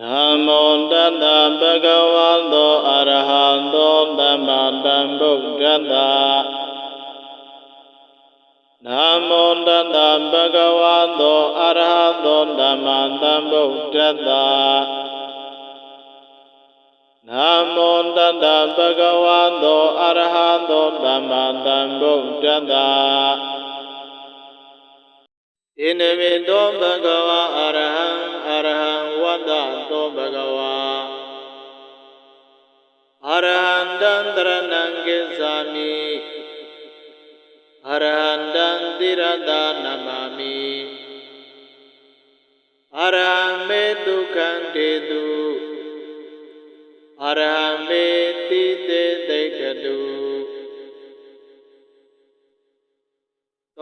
နာမောတတ္တဗုဒ္ဓဝါသောအရဟံသောသမ္မာသမ္ဗုဒ္ဓတ္တနာမောတတ္တဗုဒ္ဓဝါသောအရဟံသောသမ္မာသမ္ဗုဒ္ဓတ္တနာမောတတ္တဗုဒ္ဓဝါသောအရဟံသောသမ္မာသမ္ဗုဒ္ဓတ္တဣနမေတောဘဂဝါအရဟံ အရဟံဝတ္တသောဘဂဝါအရဟံတံတရဏံကိသာမိအရဟံတံတိရတနမမိအရဟံမေဒုက္ခံတေတုအရဟံမေတိတေသိတ္တတု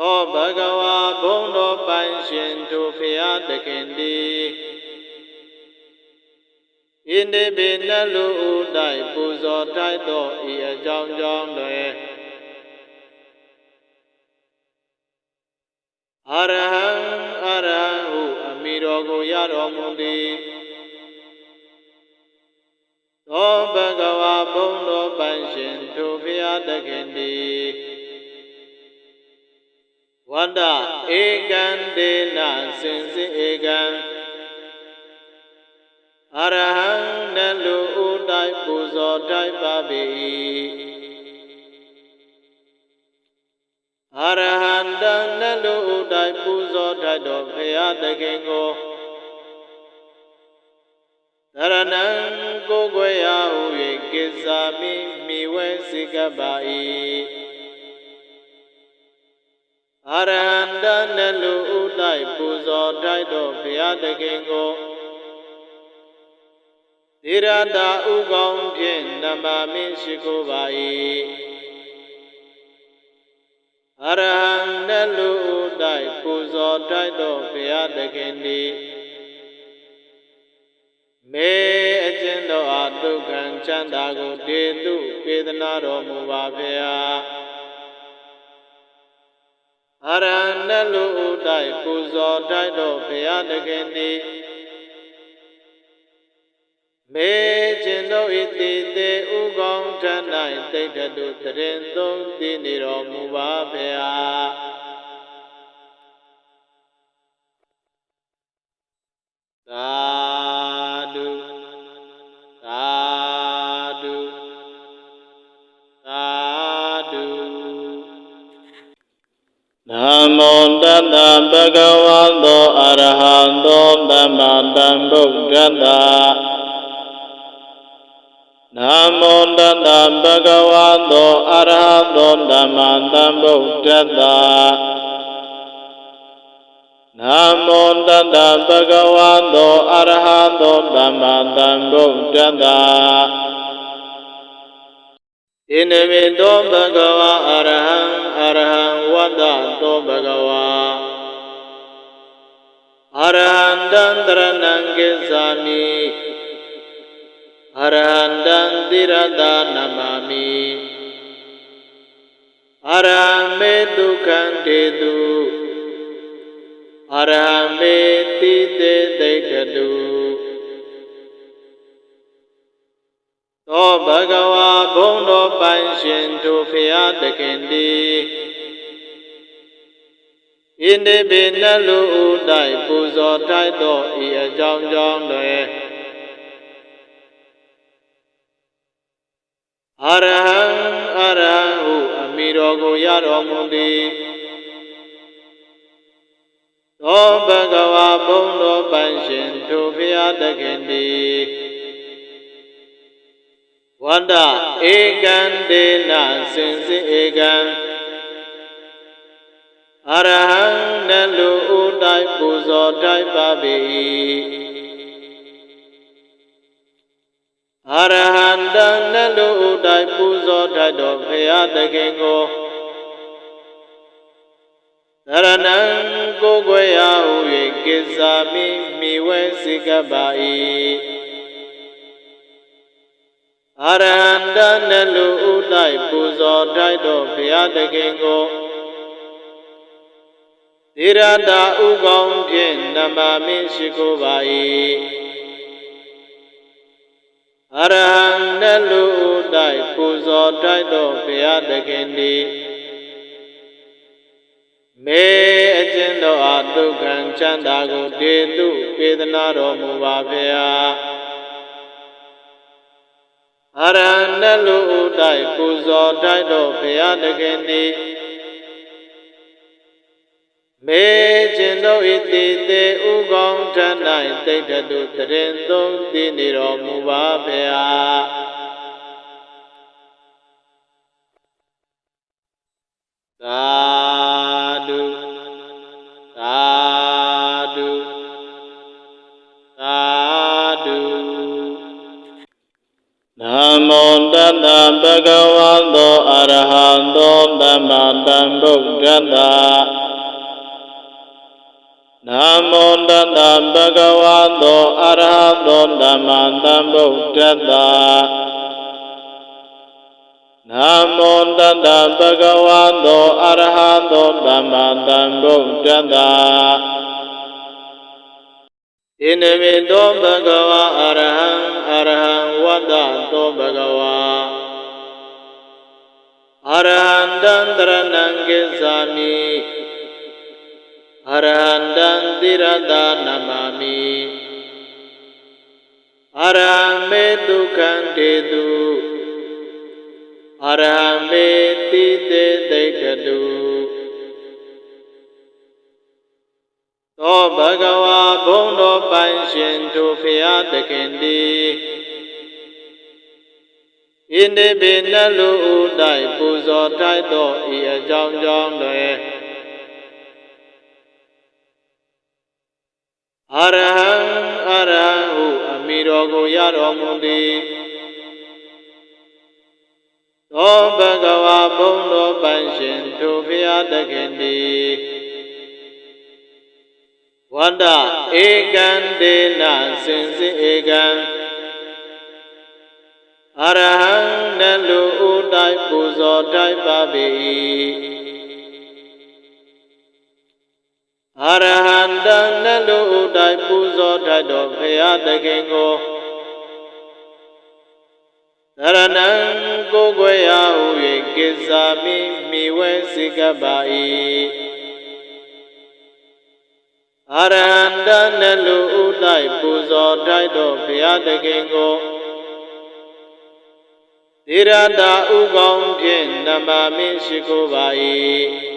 သောဘဂဝါဘုံတော်ပိုင်ရှင်သူဖျားတခင်ဒီဣန္ဒိပိနလူဥတိုက်ပူဇော်ထိုက်သောဤအကြောင်းကြောင့်တွင်အရဟံအရဟံဟုအမိတော်ကိုရတော်မူသည်သောဘဂဝါဘုံတော်ပိုင်ရှင်သူဖျားတခင်ဒီ ဝတ္တဧကံဒေနစင်စစ်ဧကံအရဟံနလူဥတိုက်ပူဇော်တိုက်ပါပေ၏အရဟံတနလူဥတိုက်ပူဇော်တိုက်တော်ဖရာသခင်ကိုတရဏံကိုကိုရာဟု၍ကိစ္ဆာမိမိဝဲစိကပ်ပါ၏ အရဟံတနလူဥတိုက်ပူဇော်တိုက်တော်ဘုရားသခင်ကိုသီရတာဥကောင်းဖြင့်နမမရှိခိုးပါ၏အရဟံနလူဥတိုက်ပူဇော်တိုက်တော်ဘုရားသခင်သည်မေအကျဉ်တော်အားဒုက္ခံချမ်းသာကိုတေတုပေဒနာတော်မူပါဗျာ အရဟဏလူဥတိုက်ပူဇော်တိုက်တော်ဘုရားတခင်သည်မေခြင်းတို့ဤတည်သေးဥကောင်းထ၌တိတ်တုတရင်သုံးသိနေတော်မူပါဗျာသာ တတ္တဗုဒ္ဓဝါသောအရဟံသောသမ္မာသမ္ဗုဒ္ဓတ္တနာမောတတ္တဗုဒ္ဓဝါသောအရဟံသောသမ္မာသမ္ဗုဒ္ဓတ္တနာမောတတ္တဗုဒ္ဓဝါသောအရဟံသောသမ္မာသမ္ဗုဒ္ဓတ္တဣနမေတောဘဂဝါအရဟံအရဟံဝတ္တသောဘဂဝါ အရဟံတံတရဏံကိသာမိအရဟံတံတိရတနမမိအရဟံမေဒုက္ခံတေတုအရဟံမေတိတေသိတ္တတုသောဘဂဝါဘုံတော်ပိုင်ရှင်သူဖျားတခင်သ ည်ဣန္ဒိပိနလူဥတိုက်ပူဇော်ထိုက်သောဤအကြောင်းကြောင့်တွင်အရဟံအရဟံဟုအမိတော်ကိုရတော်မူသည်သောဘဂဝါဘုံတော်ပိုင်ရှင်သူဖျားတခင်သည်ဝန္တဧကံဒေနစင်စစ်ဧကံ အရဟံနလူဥတိုက်ပူဇော်တိုက်ပါပေ၏အရဟံတနလူဥတိုက်ပူဇော်တိုက်တော်ဘုရားသခင်ကိုသရဏံကိုကိုရာဟု၍ကိစ္ဆာမိမိဝဲစိကပ်ပါ၏အရဟံတနလူဥတိုက်ပူဇော်တိုက်တော်ဘုရားသခင်ကို သီရတာဥကောင်းဖြင့်နမမရှိခိုးပါ၏အရဟံနတ်လူဦးတိုက်ပူဇော်တိုက်တော်ဘုရားသခင်သည်မေအကျဉ်တော်အားဒုက္ခံချမ်းသာကိုတေတုပေဒနာတော်မူပါဗျာအရဟံနတ်လူဦးတိုက်ပူဇော်တိုက်တော်ဘုရားသခင်သည် မေခြင်းတို့ဤတည်သေးဥကောင်းထ၌တိတ်တတုတရင်သုံးသိနေတော်မူပါဗျာသာဓုသာဓုသာဓုနမောတတဗုဒ္ဓဝါသောအရဟံသောသမ္မာသမ္ဗုဒ္ဓတ္တ နမောတတဗုဒ္ဓဝါသောအရဟံသောသမ္မာသမ္ဗုဒ္ဓတ္တနမောတတဗုဒ္ဓဝါသောအရဟံသောသမ္မာသမ္ဗုဒ္ဓတ္တဣနမိတောဘဂဝါအရဟံအရဟံဝတ္တသောဘဂဝါအရဟံတံတရဏံကိသာမိ အရဟံတံသီရတနမမိအရဟံမေတုခံတေတုအရဟံမေတိတေသိတ္တုသောဘဂဝါဘုံတော်ပိုင်ရှင်သူဖျားတခင်သည်ဣန္ဒိဘေနလူဦးတိုက်ပူဇော်ထိုက်သောဤအကြောင်းကြောင့်တွေ အရဟံအရဟံဟုအမိတော်ကိုရတော်မူသည်သောဘဂဝါဘုံတော်ပိုင်ရှင်သူဖျားတခင်သည်ဝန္တဧကံဒေနစင်စစ်ဧကံအရဟံနလူဥတိုက်ပူဇော်တိုက်ပါပေ၏ အရဟံတနလူဥတိုက်ပူဇော်တိုက်တော်ဖရာသခင်ကိုသရဏံကိုယ်ွယ်ရာဟု၍ကိစ္ဆာမိမိဝဲစိကပ်ပါ၏အရဟံတနလူဥတိုက်ပူဇော်တိုက်တော်ဘုရားသခင်ကိုသီရတာဥကောင်းဖြင့်နမမရှိကိုပါ၏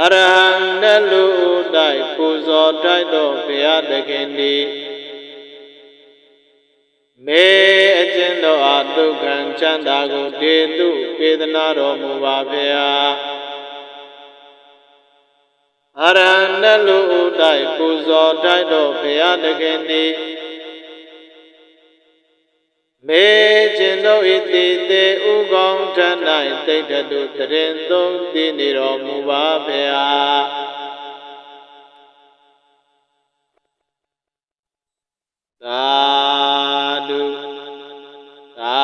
အရဟံနလူဥတိုက်ပူဇော်တိုက်တော်ဘုရားသခင်သည်မေအကျဉ်တော်အားဒုက္ခံချမ်းသာကိုတေတုပေဒနာတော်မူပါဗျာအရဟံနလူဥတိုက်ပူဇော်တိုက်တော်ဘုရားတခင်သည် မေခြင်းတို့ဤတည်သေးဥကောင်းထ၌တိတ်တတုတရင်သုံးသိနေတော်မူပါဗျာသာဓုသာ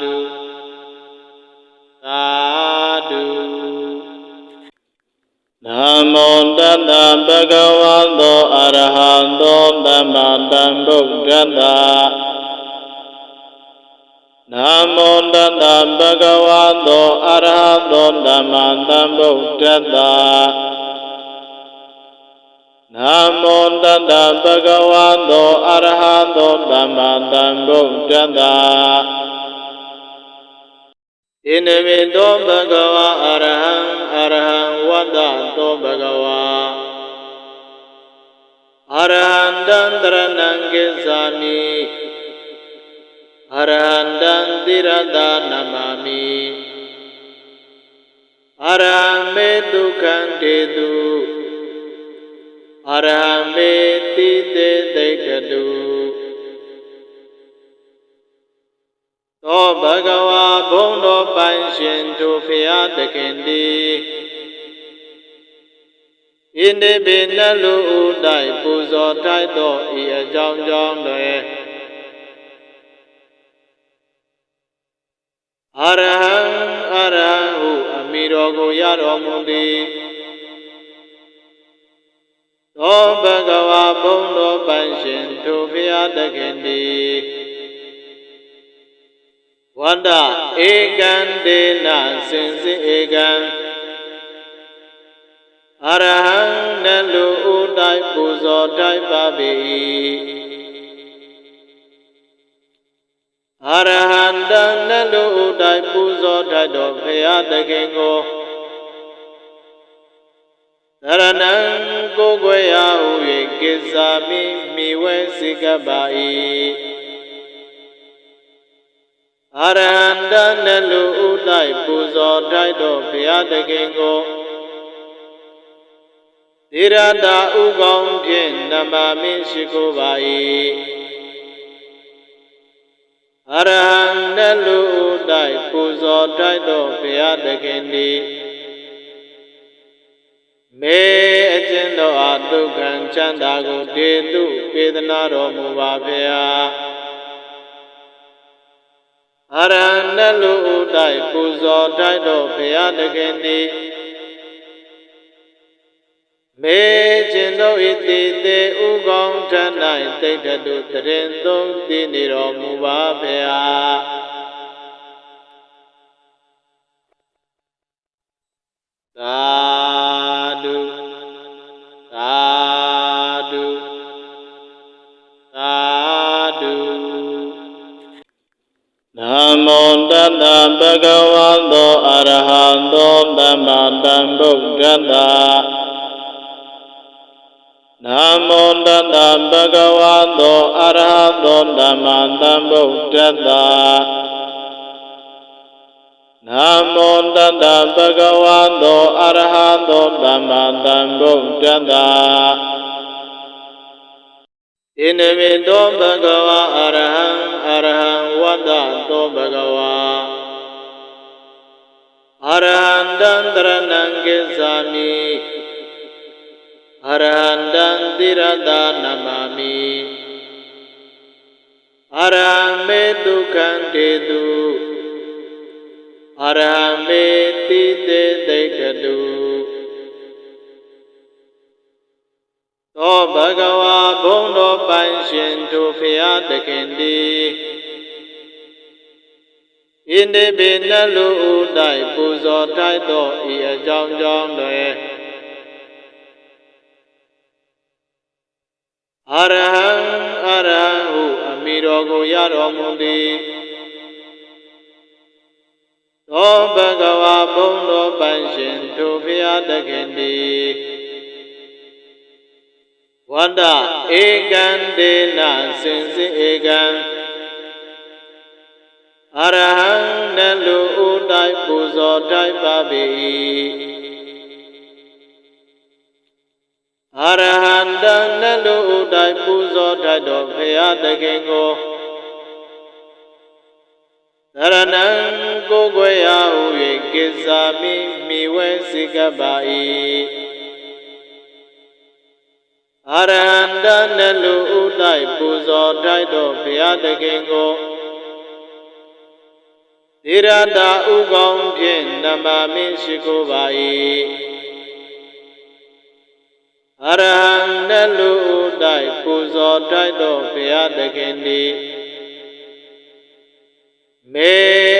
ဓုသာဓုနမောတတဗုဒ္ဓဝါသောအရဟံသောသမ္မာသမ္ဗုဒ္ဓတ္တ နမောတတဗုဒ္ဓဝါသောအရဟံသောသမ္မာသမ္ဗုဒ္ဓတ္တနမောတတဗုဒ္ဓဝါသောအရဟံသောသမ္မာသမ္ဗုဒ္ဓတ္တဣနမိတောဘဂဝါအရဟံအရဟံဝတ္တသောဘဂဝါအရဟံတံတရဏံကိသာမိ အရဟံတံသီရတနမမိအရဟံမေတုခံတေတုအရဟံမေတိတေသိတ္တုသောဘဂဝါဘုံတော်ပိုင်ရှင်သူဖျားတခင်သည်ဣန္ဒိပိနလူဥတိုက်ပူဇော်ထိုက်သောဤအကြောင်းကြောင့်တွေ အရဟံအရဟံဟုအမိတော်ကိုရတော်မူသည်သောဘဂဝါဘုံတော်ပန်ရှင်ထိုဖျားတခင်ဒီဝန္တဧကံဒေနစင်စစ်ဧကံအရဟံနလူဥတိုက်ပူဇော်တိုက်ပါပေ၏ အရဟံတနလူဥတိုက်ပူဇော်တိုက်တော်ဖျားတခင်ကိုသရဏံကိုယ်ွယ်ရာဟု၍ကိစ္ဆာမိမိဝဲစိကပ်ပါ၏အရဟန္တနလူဥတိုက်ပူဇော်တိုက်တော်ဘုရားတခင်ကိုသီရတာဥကောင်းဖြင့်နမမရှိကိုပါ၏ အရဟံနလူဥတိုက်ပူဇော်တိုက်တော်ဘုရားတခင်သည်မေအကျဉ်တော်အားဒုက္ခံချမ်းသာကိုဒေတုပေဒနာတော်မူပါဖေဟာအရဟံနလူဥတိုက်ပူဇော်တိုက်တော်ဘုရားတခင်သည် မေကျင်တို့ဤတည်သေးဥကောင်းထ၌တိတ်တတုတရင်သုံးတည်နေတော်မူပါဖေဟာသာဓုသာဓုသာဓုနမောတတ္တဗုဒ္ဓဝါသောအရဟံသောသမ္မာသမ္ဗုဒ္ဓတ္တ နမောတတ္တဗုဒ္ဓဝါသောအရဟံသောသမ္မာသမ္ဗုဒ္ဓတ္တနမောတတ္တဗုဒ္ဓဝါသောအရဟံသောသမ္မာသမ္ဗုဒ္ဓတ္တဣနမေတောဘဂဝါအရဟံအရဟံဝတ္တသောဘဂဝါအရဟံတံတရဏံကိသာမိ အရဟံတံသီရတာနမမိအရဟံမေဒုက္ခံတေတုအရဟံမေတိတေသိတ္တတုသောဘဂဝါဘုံတော်ပိုင်ရှင်သူဖျားတခင်ဒီဣန္ဒိဘေနလူဥတိုက်ပူဇော်ထိုက်သောဤအကြောင်းကြောင့်တွေ အရဟံအရဟံဟုအမိတော်ကိုရတော်မူသည်သောဘဂဝါဘုံတော်ပိုင်ရှင်သူဖျားတခင်ဒီဝန္တဧကံဒေနစင်စစ်ဧကံအရဟံနလူဥတိုက်ပူဇော်တိုက်ပါပေ၏ အရဟံတနလူဥတိုက်ပူဇော်တိုက်တော်ဖရာတခင်ကိုသရဏံကိုယ်ွယ်ရာဟု၍ကိစ္ဆာမိမိဝဲစိကပ်ပါ၏အရဟန္တနလူဥတိုက်ပူဇော်တိုက်တော်ဘုရားတခင်ကိုသီရတာဥကောင်းဖြင့်နမမရှိကိုပါ၏ အရဟံနလူဥတိုက်ပူဇော်တိုက်တော်ဘုရားတခင်သည်မေ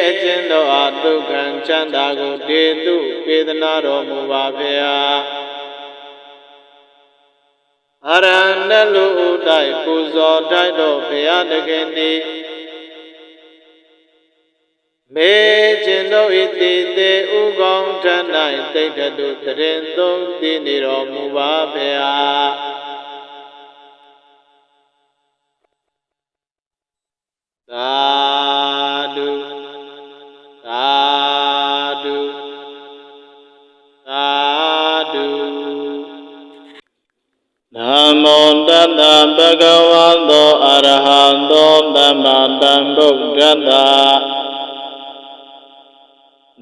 အကျဉ်တော်အားဒုက္ခံချမ်းသာကိုတေတုပေဒနာတော်မူပါဖေဟာအရဟံနလူဥတိုက်ပူဇော်တိုက်တော်ဘုရားတခင်သည် မေကျင်တို့ဤတည်သေးဥကောင်းထ၌တိတ်တတုတရင်သုံးတည်နေတော်မူပါဖေဟာသာဓုသာဓုသာဓုနမောတတ္တဗုဒ္ဓဝါသောအရဟံသောသမ္မာသမ္ဗုဒ္ဓတ္တ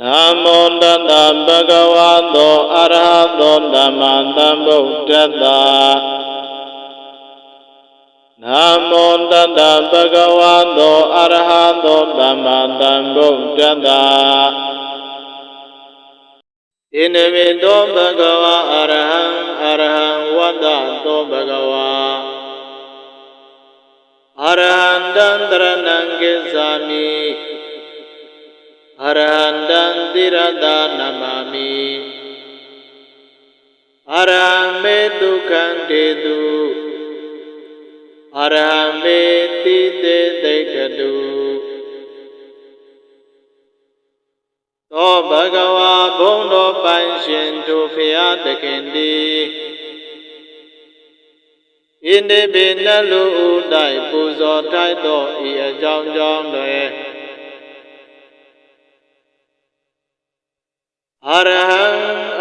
နမောတတ္တဗုဒ္ဓဝါသောအရဟံသောသမ္မာသမ္ဗုဒ္ဓတ္တနမောတတ္တဗုဒ္ဓဝါသောအရဟံသောသမ္မာသမ္ဗုဒ္ဓတ္တဣနမေတောဘဂဝါအရဟံအအရဟံဝတ္တသောဘဂဝါအရဟံတံတရဏံကိသာမိ အရဟံတံသီရတနမမိအရဟံမေတုခံတေတုအရဟံမေတိတေသိက္ခတုသောဘဂဝါဘုံတော်ပိုင်ရှင်သူဖျားတခင်ဒီဣန္ဒိပိနလူဥတိုက်ပူဇော်ထိုက်သောဤအကြောင်းကြောင့်တွေ အရဟံ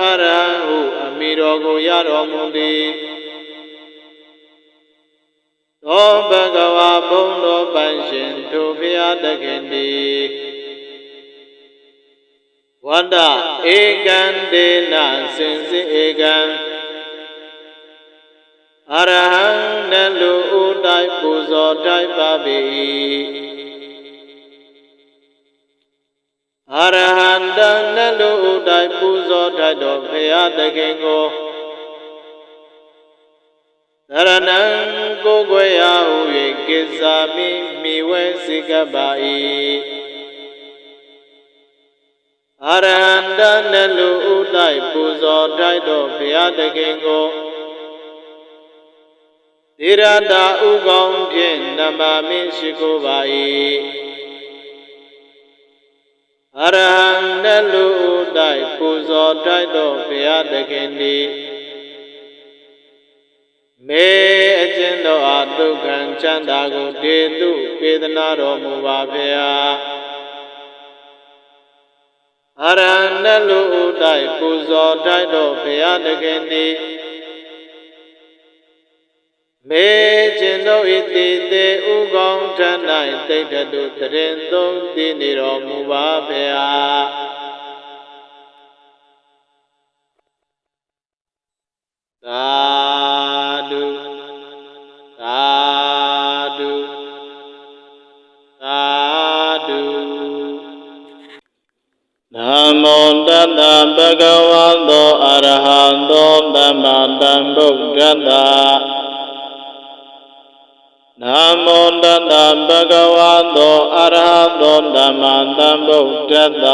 အရဟံဟုအမိတော်ကိုရတော်မူသည်သောဘဂဝါဘုံတော်ပိုင်ရှင်သူဖျားတခင်ဒီဝတ္တဧကံတေနစင်စစ်ဧကံအရဟံနလူဥတိုက်ပူဇော်တိုက်ပါပေ၏ အရဟံတနလူဥတိုက်ပူဇော်တိုက်တော်ဖရာတခင်ကိုသရဏံကိုယ်ွယ်ရာဟု၍ကိစ္ဆာမိမိဝဲစိကပ်ပါ၏အရဟံတနလူဥတိုက်ပူဇော်တိုက်တော်ဘုရားတခင်ကိုသီရတာဥကောင်းဖြင့်နမမရှိကိုပါ၏ အရဟံနလူဥတိုက်ပူဇော်တိုက်တော်ဘုရားတခင်သည်မေအကျဉ်တော်အားဒုက္ခံချမ်းသာကိုဒေတုပေဒနာတော်မူပါဗျာအရဟံနလူဥတိုက်ပူဇော်တိုက်တော်ဘုရားတခင်သည် မေခြင်းတို့ဤတည်သေးဥကောင်းထ၌တိတ်တတုတရင်သုံးသိနေတော်မူပါဗျာသာဓုသာဓုသာဓုနမောတတဗုဒ္ဓဝါသောအရဟံသောသမ္မာသမ္ဗုဒ္ဓတ္တ တတဗုဒ္ဓဝါသောအရဟံသောသမ္မာသမ္ဗုဒ္ဓတ္တ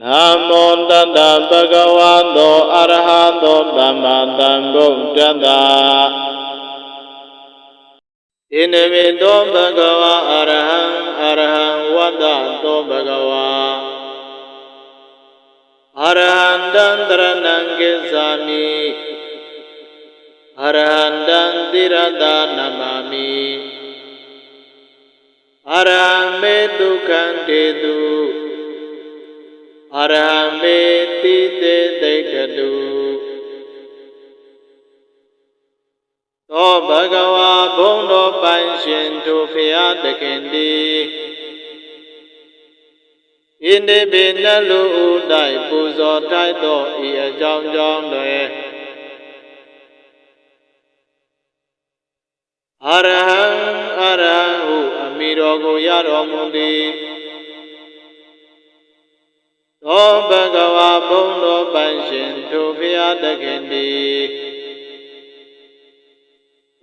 နမောတတဗုဒ္ဓဝါသောအရဟံသောသမ္မာသမ္ဗုဒ္ဓတ္တဣန္ဒမေတောဘဂဝါအရဟံအရဟံဝတ္တသောဘဂဝါအရဟံတံတရဏံကိသာမိ အရဟံတံသီရတနမမိအရဟံမေတုခံတေတုအရဟံမေတိတေသိက္ခတုသောဘဂဝါဘုံတော်ပိုင်ရှင်သူဖျားတခင်ဒီဣန္ဒိပိနလူဥတိုက်ပူဇော်တိုက်သောဤအကြောင်းကြောင့်တွေ အရဟံအရဟံဟုအမိတော်ကိုရတော်မူသည်သောဘဂဝါဘုံတော်ပိုင်ရှင်သူဖျားတခင်ဒီ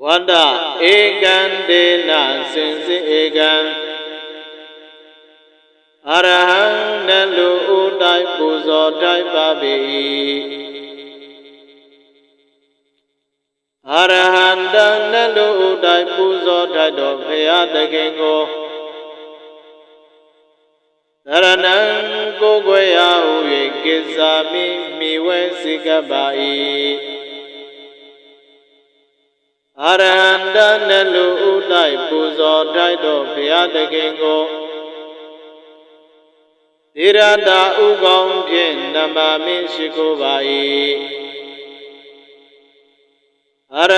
ဝန္တဧကံဒေနစင်စစ်ဧကံအရဟံနလူဥတိုက်ပူဇော်တိုက်ပါပေ၏ အရဟံတနလူဥတိုက်ပူဇော်တိုက်တော်ဖရာတခင်ကိုသရဏံကိုယ်ွယ်ရာဟု၍ကိစ္ဆာမိမိဝဲစိကပ်ပါ၏အရဟံတနလူဥတိုက်ပူဇော်တိုက်တော်ဘုရားတခင်ကိုသီရတာဥကောင်းဖြင့်နမမရှိကိုပါ၏ အရ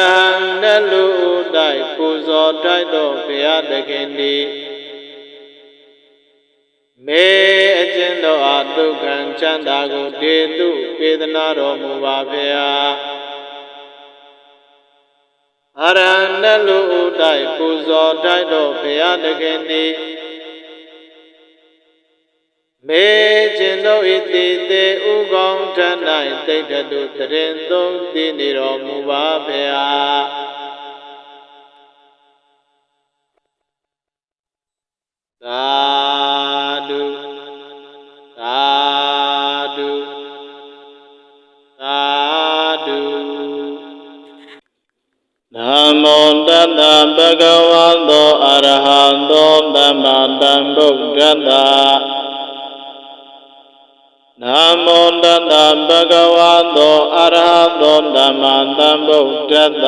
ဟံနလူဥတိုက်ပူဇော်တိုက်တော်ဘုရားတခင်သည်မေအကျဉ်တော်အားဒုက္ခံချမ်းသာကိုတေတုပေဒနာတော်မူပါဗျာအရဟံနလူဥတိုက်ပူဇော်တိုက်တော်ဘုရားတခင်သည် မမေခြင်းတို့ဤတည်သေးဥကောင်းထ၌တိဋ္ဌတုတရင်သုံးသိနေတော်မူပါဖေဟာသာဓုသာဓုသာဓုနမောတတ္တဗုဒ္ဓဝါသောအရဟံသောသမ္မာသမ္ဗုဒ္ဓတ္တ နမောတတ္တဗုဒ္ဓဝါသောအရဟံသောသမ္မာသမ္ဗုဒ္ဓတ္တ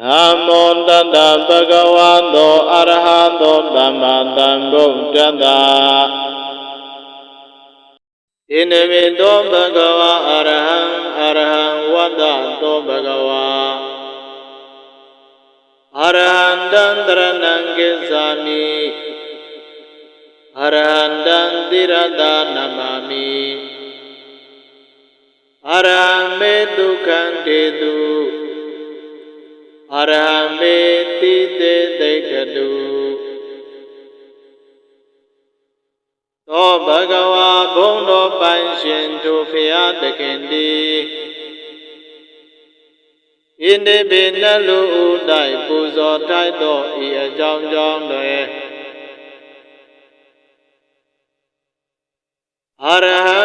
နမောတတ္တဗုဒ္ဓဝါသောအရဟံသောသမ္မာသမ္ဗုဒ္ဓတ္တဣနမေတောဘဂဝါအရဟံအရဟံဝတ္တတောဘဂဝါအရဟံတံတရဏံကိသာမိ အရဟံတံတိရတနမမိအရဟံမေဒုက္ခံတေတုအရဟံမေတိတေသိတ္တတုသောဘဂဝါဘုံတော်ပိုင်ရှင်သူဖျားတခင်သည်ဣန္ဒိပိနလူဥတိုက်ပူဇော်ထိုက်သောဤအကြောင်းကြောင့်တွင် အရဟံ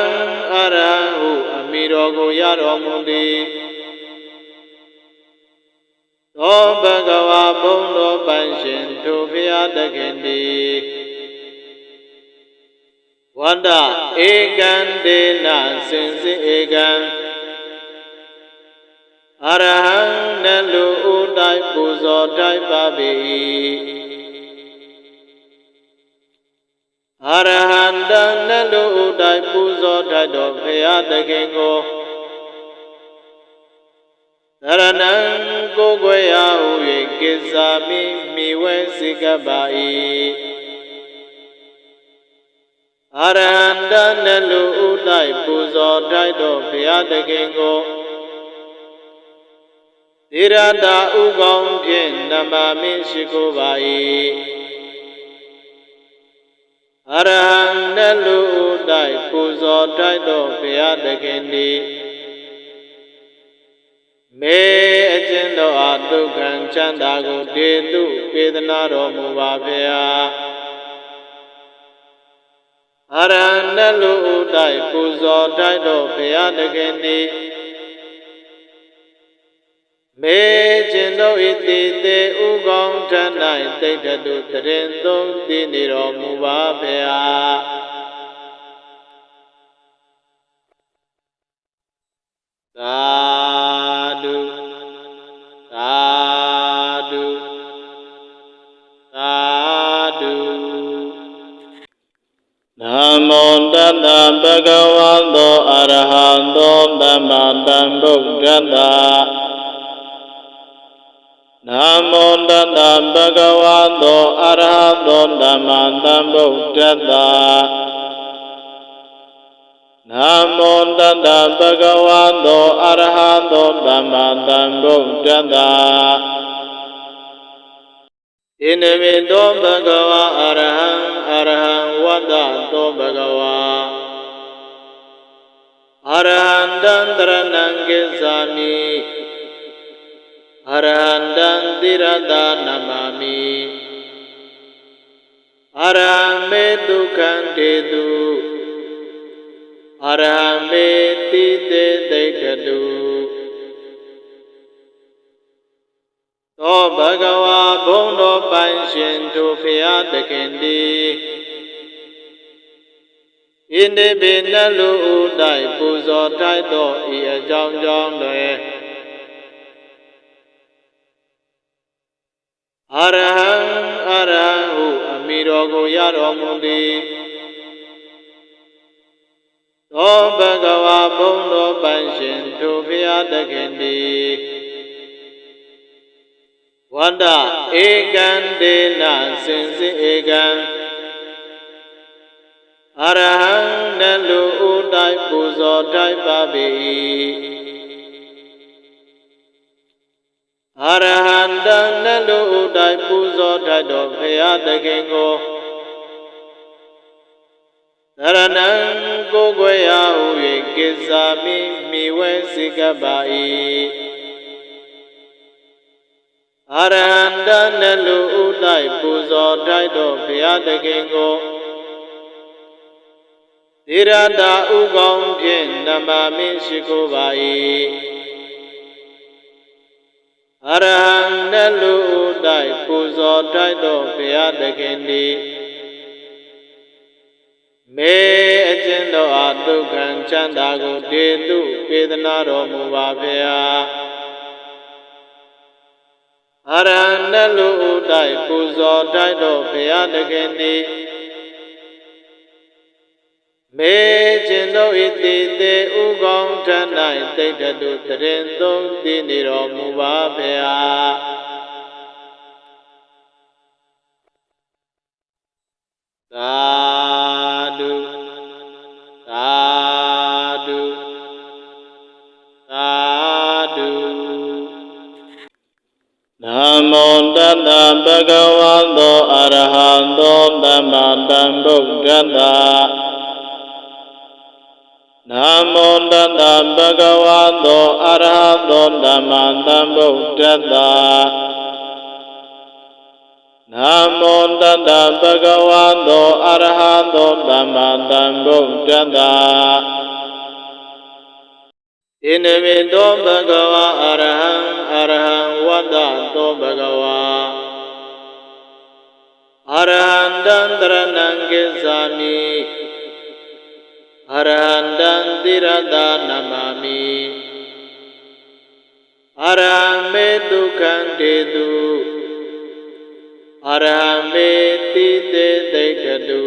အရဟံဟုအမိတော်ကိုရတော်မူသည်သောဘဂဝါဘုံတော်ပိုင်ရှင်သူဖျားတခင်သည်ဝန္တဧကံဒေနစင်စစ်ဧကံအရဟံနလူဥတိုက်ပူဇော်တိုက်ပါပေ၏ အရဟံတနလူဥတိုက်ပူဇော်တိုက်တော်ဖရာသခင်ကိုသရဏံကိုယ်ွယ်ရာဟု၍ကိစ္ဆာမိမိဝဲစိကပ်ပါ၏အရဟံတနလူဥတိုက်ပူဇော်တိုက်တော်ဘုရားသခင်ကိုသီရတာဥကောင်းဖြင့်နမမရှိကိုပါ၏ အရဟံနလူဥတိုက်ပူဇော်တိုက်တော်ဘုရားသခင်သည်မေအကျဉ်တော်အားဒုက္ခံချမ်းသာကိုတေတုပေဒနာတော်မူပါဗျာအရဟံနလူဥတိုက်ပူဇော်တိုက်တော်ဘုရားတခင်သည် မေခြင်းတို့ဤတည်သေးဥကောင်းထ၌တိတ်တုတရင်သုံးသိနေတော်မူပါဗျာသာဓုသာဓုသာဓုနမောတတ္တဗုဒ္ဓဝါသောအရဟံသောသမ္မာသမ္ဗုဒ္ဓတ္တ နမောတတ္တဗုဒ္ဓဝါသောအရဟံသောသမ္မာသမ္ဗုဒ္ဓတ္တနမောတတ္တဗုဒ္ဓဝါသောအရဟံသောသမ္မာသမ္ဗုဒ္ဓတ္တဣနမေတောဘဂဝါအရဟံအရဟံဝတ္တတောဘဂဝါအရဟံတံတရဏံကိသာမိ အရဟံတံတိရတနမမိအရဟံမေဒုက္ခံတေတုအရဟံမေတိတေသိတ္တတုသောဘဂဝါဘုံတော်ပိုင်ရှင်သူဖျားတခင်သည်ဣန္ဒိပိနလူဥတိုက်ပူဇော်ထိုက်သောဤအကြောင်းကြောင့်တွင် အရဟံအရဟံဟုအမိတော်ကိုရတော်မူသည်သောဘဂဝါဘုံတော်ပိုင်ရှင်သူဖျားတခင်သည်ဝန္တဧကံဒေနစင်စစ်ဧကံအရဟံနလူဥတိုက်ပူဇော်တိုက်ပါပေ၏ အရဟံတနလူဥတိုက်ပူဇော်တိုက်တော်ဖရာသခင်ကိုသရဏံကိုယ်ွယ်ရာဟု၍ကိစ္ဆာမိမိဝဲစိကပ္ပါ၏အရဟန္တနလူဥတိုက်ပူဇော်တိုက်တော်ဘုရားသခင်ကိုသီရတာဥကောင်းဖြင့်နမမရှိကိုပါ၏ အရဟံနလူဥတိုက်ပူဇော်တိုက်တော်ဘုရားသခင်သည်မေအကျဉ်တော်အားဒုက္ခံချမ်းသာကိုတေတုပေဒနာတော်မူပါဗျာအရဟံနလူဥတိုက်ပူဇော်တိုက်တော်ဘုရားသခင်သည် မေခြင်းတို့ဤတည်သေးဥကောင်းထ၌တိတ်တတုတရင်သုံးသိနေတော်မူပါဗျာသာဓုသာဓုသာဓုနမောတတ္တဗုဒ္ဓဝါသောအရဟံသောသမ္မာသမ္ဗုဒ္ဓတ္တ နမောတတ္တဗုဒ္ဓဝါသောအရဟံသောသမ္မာသမ္ဗုဒ္ဓတ္တနမောတတ္တဗုဒ္ဓဝါသောအရဟံသောသမ္မာသမ္ဗုဒ္ဓတ္တဣနမေတောဘဂဝါအရဟံအရဟံဝတ္တတောဘဂဝါအရဟံတံတရဏံကိစ္ဆာမိ အရဟံတံသီရတာနမမိအရဟံမေဒုက္ခံတေတုအရဟံမေတိတေသိတ္တတု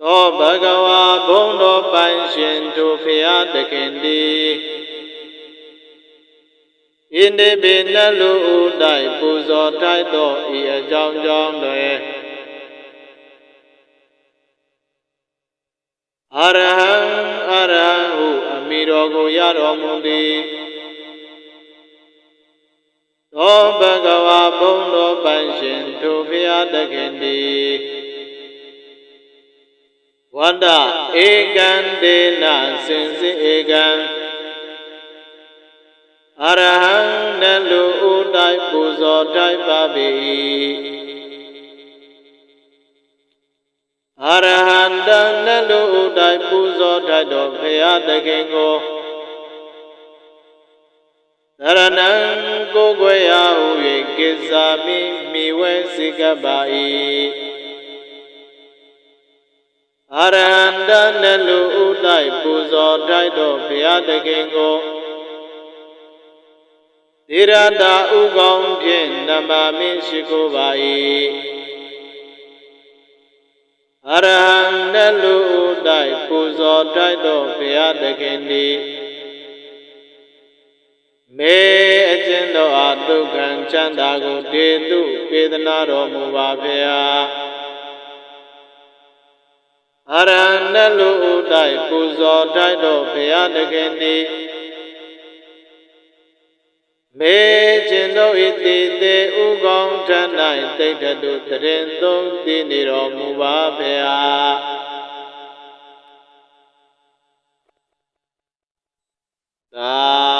သောဘဂဝါဘုံတော်ပိုင်ရှင်တို့ဖျားတခင်သည်ဣန္ဒိပိနလူဥတိုက်ပူဇော်ထိုက်သောဤအကြောင်းကြောင့်တွင် အရဟံအရဟံဟုအမိတော်ကိုရတော်မူသည်သောဘဂဝါဘုံတော်ပိုင်ရှင်တို့ဖျားတခင်သည်ဝတ္တဧကံဒေနစင်စစ်ဧကံအရဟံနလူဥတိုက်ပူဇော်တိုက်ပါပေ၏ အရဟံတနလူဥတိုက်ပူဇော်တိုက်တော်ဘုရားသခင်ကိုသရဏံကိုယ်ွယ်ရာဟု၍ကိစ္ဆာမိမိဝဲစိကပ္ပါ၏အရဟန္တနလူဥတိုက်ပူဇော်တိုက်တော်ဘုရားသခင်ကိုသီရတာဥကောင်းဖြင့်နမမရှိကိုပါ၏ အရဟံနလူဥတိုက်ပူဇော်တိုက်တော်ဘုရားသခင်သည်မေအကျဉ်တော်အားဒုက္ခံချမ်းသာကိုတေတုပေဒနာတော်မူပါဗျာအရဟံနလူဥတိုက်ပူဇော်တိုက်တော်ဘုရားသခင်သည် မေကျင်တို့ဤတိတေဥကောင်းထ၌တိတ်တတုတရင်သုံးသိနေတော်မူပါဗျာသာ